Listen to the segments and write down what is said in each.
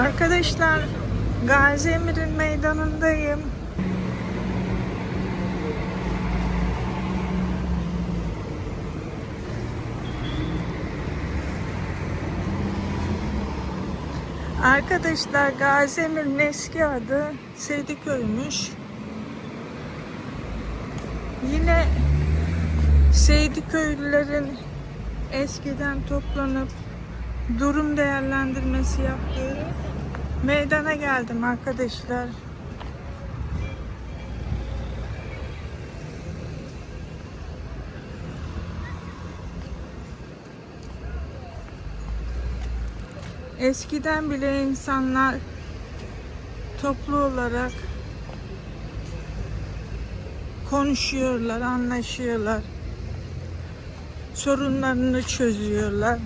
Arkadaşlar Gazi Emir'in meydanındayım. Arkadaşlar Gazi Emir'in eski adı Seydiköy'müş. Yine Seydiköylülerin eskiden toplanıp durum değerlendirmesi yaptığı meydana geldim arkadaşlar. Eskiden bile insanlar toplu olarak konuşuyorlar, anlaşıyorlar. Sorunlarını çözüyorlar.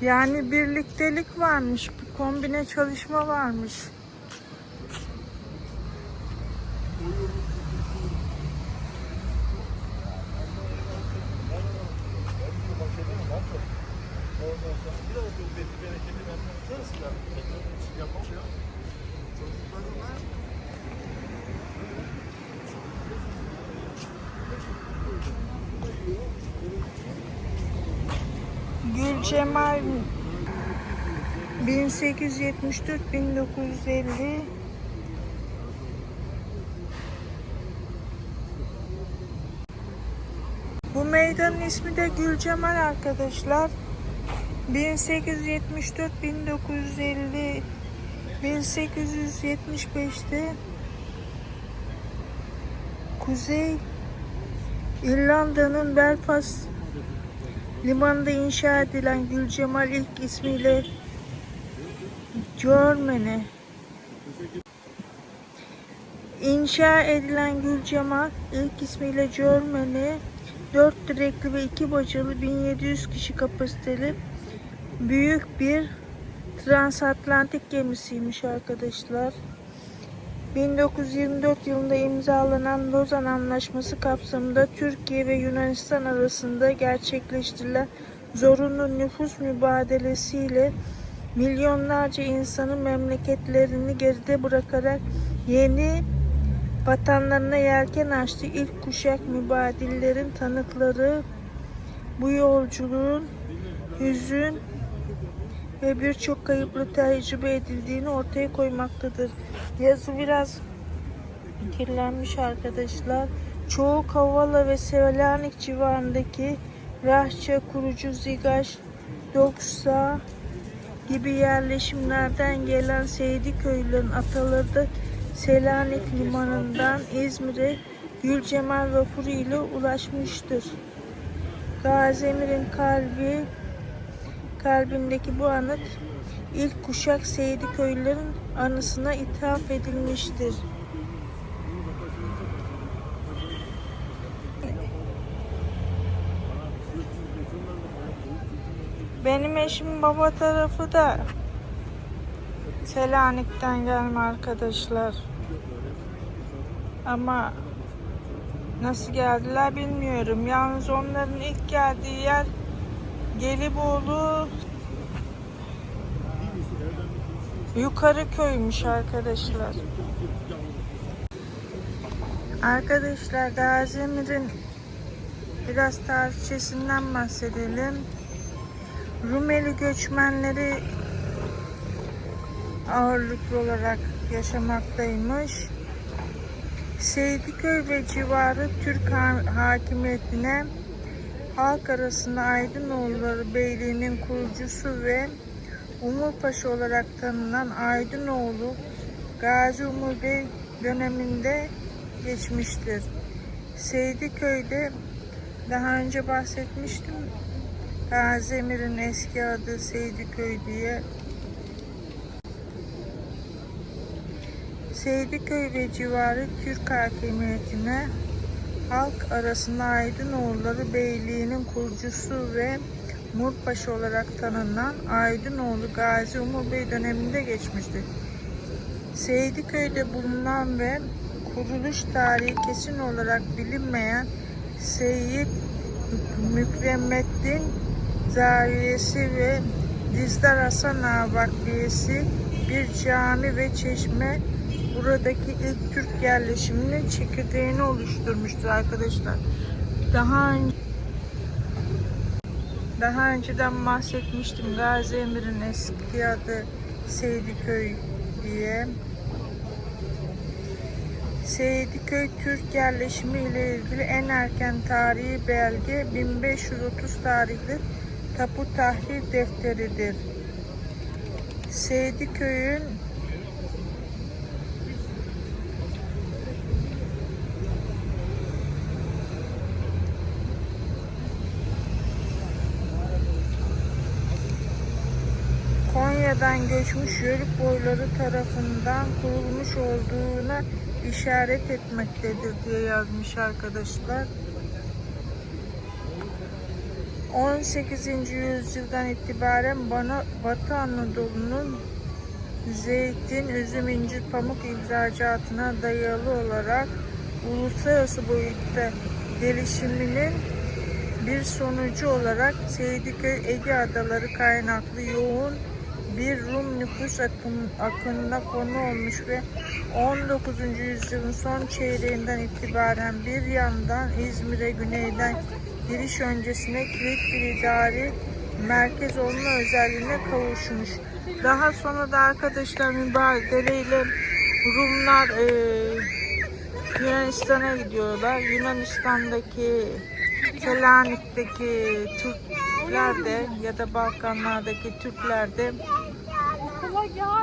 Yani birliktelik varmış, bir kombine çalışma varmış. 1874-1950 Bu meydanın ismi de Gül Cemal arkadaşlar. 1874-1950 1875'te Kuzey İrlanda'nın Belfast limanında inşa edilen Gülcemal ilk ismiyle Germany İnşa edilen Gülcemal ilk ismiyle Germany 4 direkli ve 2 bacalı 1700 kişi kapasiteli büyük bir transatlantik gemisiymiş arkadaşlar. 1924 yılında imzalanan Lozan Anlaşması kapsamında Türkiye ve Yunanistan arasında gerçekleştirilen zorunlu nüfus mübadelesiyle milyonlarca insanın memleketlerini geride bırakarak yeni vatanlarına yelken açtı. İlk kuşak mübadillerin tanıkları bu yolculuğun hüzün ve birçok kayıplı tecrübe edildiğini ortaya koymaktadır. Yazı biraz kirlenmiş arkadaşlar. Çoğu Kavala ve Selanik civarındaki Rahça, Kurucu, Zigaş, Doksa gibi yerleşimlerden gelen Seydi köylülerin ataları da Selanik limanından İzmir'e Gülcemal vapuru ile ulaşmıştır. Gazi Emir'in kalbi kalbindeki bu anıt ilk kuşak Seydi köylülerin anısına ithaf edilmiştir. Benim eşim baba tarafı da Selanik'ten gelme arkadaşlar. Ama nasıl geldiler bilmiyorum. Yalnız onların ilk geldiği yer Gelibolu Yukarı köymüş arkadaşlar. Arkadaşlar Gazi Emir'in biraz tarihçesinden bahsedelim. Rumeli göçmenleri ağırlıklı olarak yaşamaktaymış. Seydiköy ve civarı Türk ha- hakimiyetine halk arasında Aydınoğulları Beyliği'nin kurucusu ve Umurpaşa olarak tanınan Aydınoğlu Gazi Umur Bey döneminde geçmiştir. Seydiköy'de daha önce bahsetmiştim. Gazi Emir'in eski adı Seydiköy diye. Seydiköy ve civarı Türk hakimiyetine halk arasında Aydınoğulları Beyliği'nin kurucusu ve Murpaşa olarak tanınan Aydınoğlu Gazi Umur Bey döneminde geçmiştir. Seydiköy'de bulunan ve kuruluş tarihi kesin olarak bilinmeyen Seyyid Zaviyesi ve Dizdar Hasan Ağa Vakfiyesi bir cami ve çeşme buradaki ilk Türk yerleşiminin çekirdeğini oluşturmuştur arkadaşlar. Daha önce daha önceden bahsetmiştim Gazi Emir'in eski adı Seydiköy diye. Seydiköy Türk yerleşimi ile ilgili en erken tarihi belge 1530 tarihli Tapu Tahrir Defteridir. Seydiköy'ün Konya'dan göçmüş Yörük boyları tarafından kurulmuş olduğuna işaret etmektedir diye yazmış arkadaşlar. 18. yüzyıldan itibaren bana Batı Anadolu'nun zeytin, üzüm, incir, pamuk ihracatına dayalı olarak uluslararası boyutta gelişiminin bir sonucu olarak Seydiköy Ege Adaları kaynaklı yoğun bir Rum nüfus akın, akınına konu olmuş ve 19. yüzyılın son çeyreğinden itibaren bir yandan İzmir'e güneyden giriş öncesine kilit bir idari merkez olma özelliğine kavuşmuş. Daha sonra da arkadaşlar mübadeleyle Rumlar e, Yunanistan'a gidiyorlar. Yunanistan'daki Selanik'teki Türkler de ya da Balkanlardaki Türkler de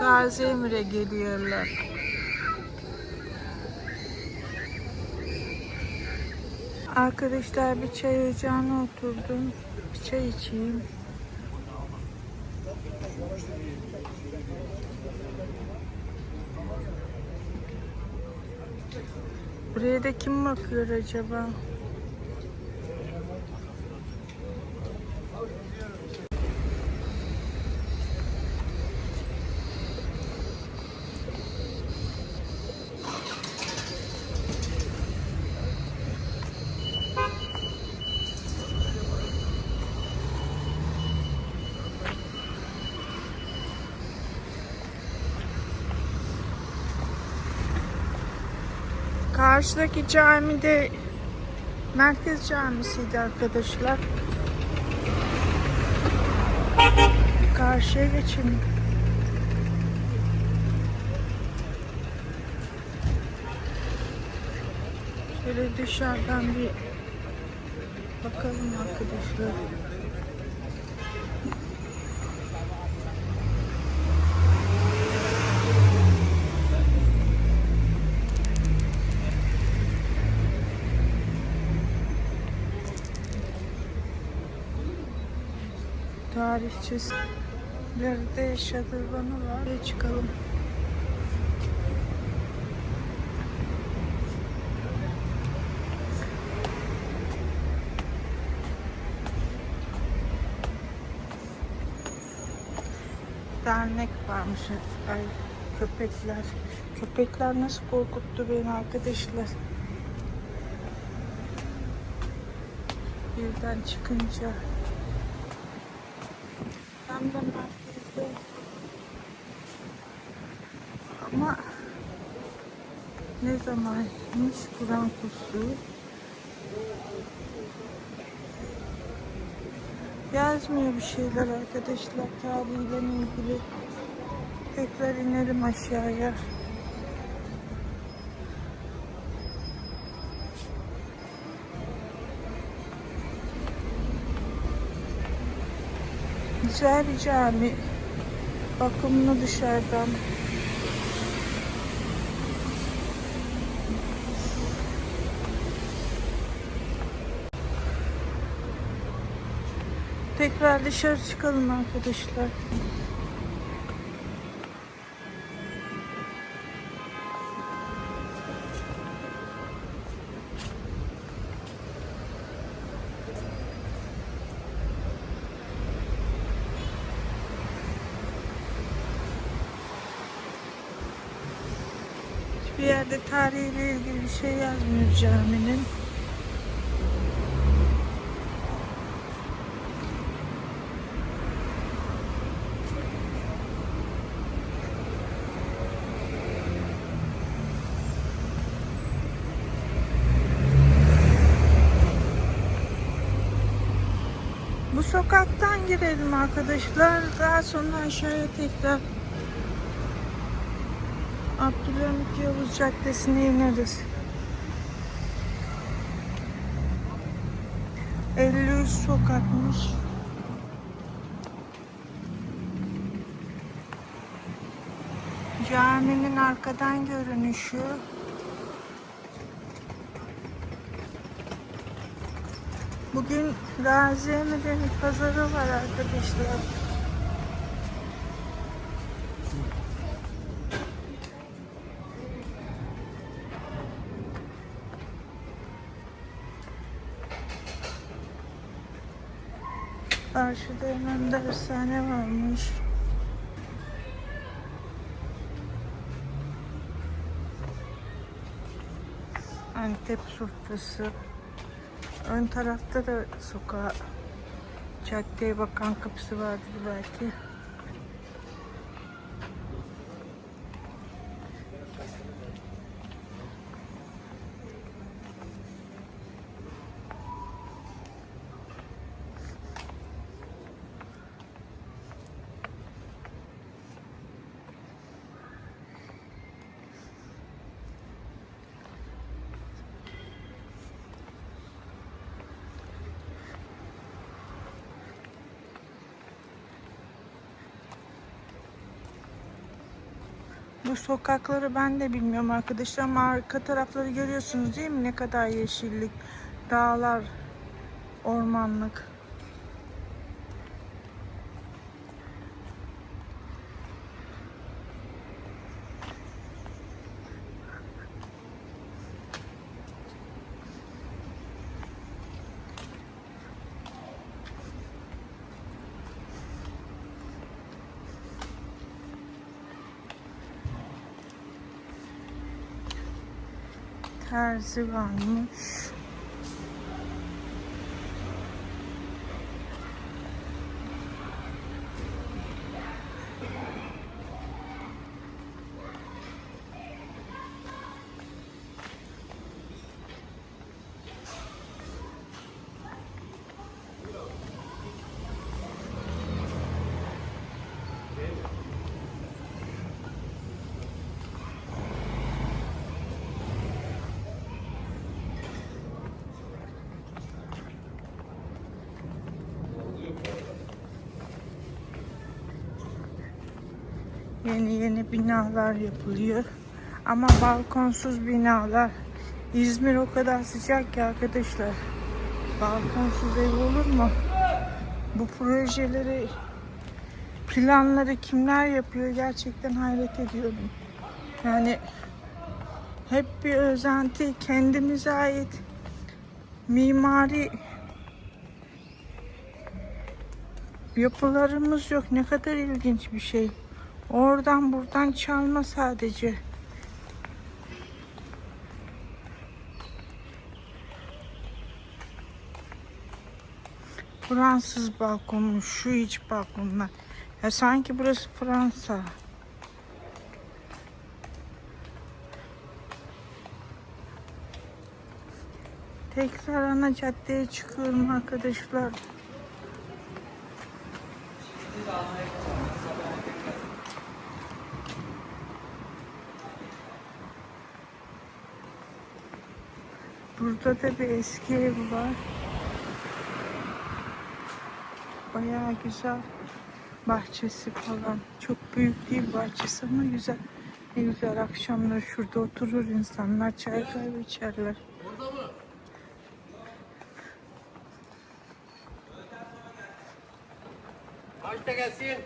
Gazi Emir'e geliyorlar. Arkadaşlar bir çay ocağına oturdum. Bir çay içeyim. Buraya da kim bakıyor acaba? Karşıdaki cami de Merkez Camisi'ydi arkadaşlar. Karşıya geçelim. Şöyle dışarıdan bir bakalım arkadaşlar. Tarihçesi. Nerede şadırvanı var. Buraya çıkalım. Dernek varmış. Ay köpekler. Köpekler nasıl korkuttu beni arkadaşlar. Birden çıkınca tam da merkezde. Ama ne zamanmış Kur'an kursu? Yazmıyor bir şeyler arkadaşlar tarihiyle ilgili. Tekrar inelim aşağıya. Güzel bir cami. Bakımlı dışarıdan. Tekrar dışarı çıkalım arkadaşlar. yerde tarihiyle ilgili bir şey yazmıyor caminin. Bu sokaktan girelim arkadaşlar. Daha sonra aşağıya tekrar Abdülhamit Yavuz Caddesi'ne ineriz. 53 sokakmış. Caminin arkadan görünüşü. Bugün Gazi Emir'in pazarı var arkadaşlar. Karşıda hemen dershane varmış. Antep sofrası. Ön tarafta da sokağa caddeye bakan kapısı vardır belki. Sokakları ben de bilmiyorum arkadaşlar ama arka tarafları görüyorsunuz değil mi? Ne kadar yeşillik, dağlar, ormanlık. Terzi varmış. Yeni yeni binalar yapılıyor. Ama balkonsuz binalar. İzmir o kadar sıcak ki arkadaşlar. Balkonsuz ev olur mu? Bu projeleri, planları kimler yapıyor gerçekten hayret ediyorum. Yani hep bir özenti, kendimize ait mimari yapılarımız yok. Ne kadar ilginç bir şey. Oradan buradan çalma sadece. Fransız balkonmuş. Şu iç balkonlar. Ya sanki burası Fransa. Tekrar ana caddeye çıkıyorum arkadaşlar. Burada da bir eski ev var. Bayağı güzel bahçesi falan. Çok büyük değil bahçesi ama güzel. Ne güzel akşamları şurada oturur insanlar çay kahve içerler. Kaçta gelsin?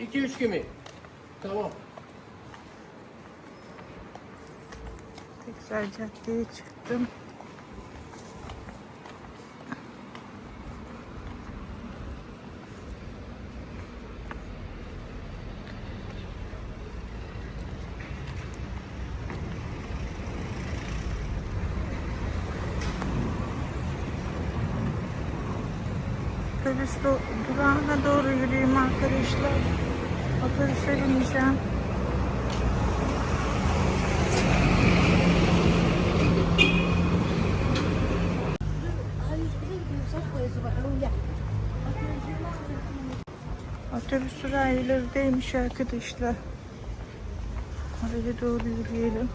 2-3 gibi. Tamam. Tekrar caddeye çıktım. Otobüs durağına doğru yürüyeyim arkadaşlar. Otobüse bineceğim. Otobüs durağı ilerideymiş arkadaşlar. Oraya doğru yürüyelim.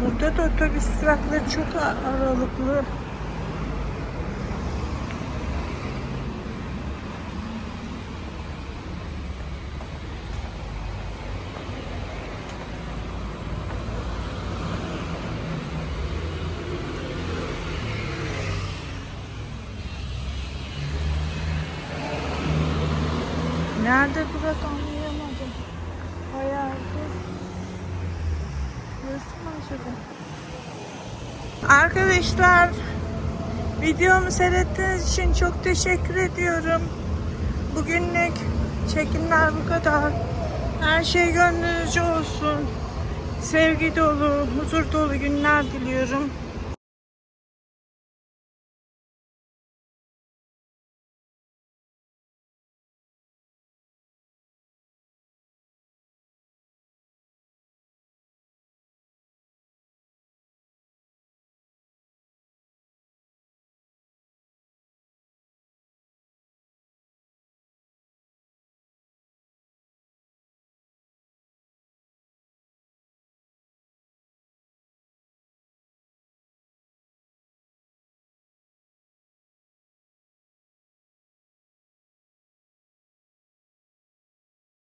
Burada da otobüs durakları çok aralıklı. Nerede durak anlayamadım. Bir. Burası mı acaba? Arkadaşlar videomu seyrettiğiniz için çok teşekkür ediyorum. Bugünlük çekimler bu kadar. Her şey gönlünüzce olsun. Sevgi dolu, huzur dolu günler diliyorum.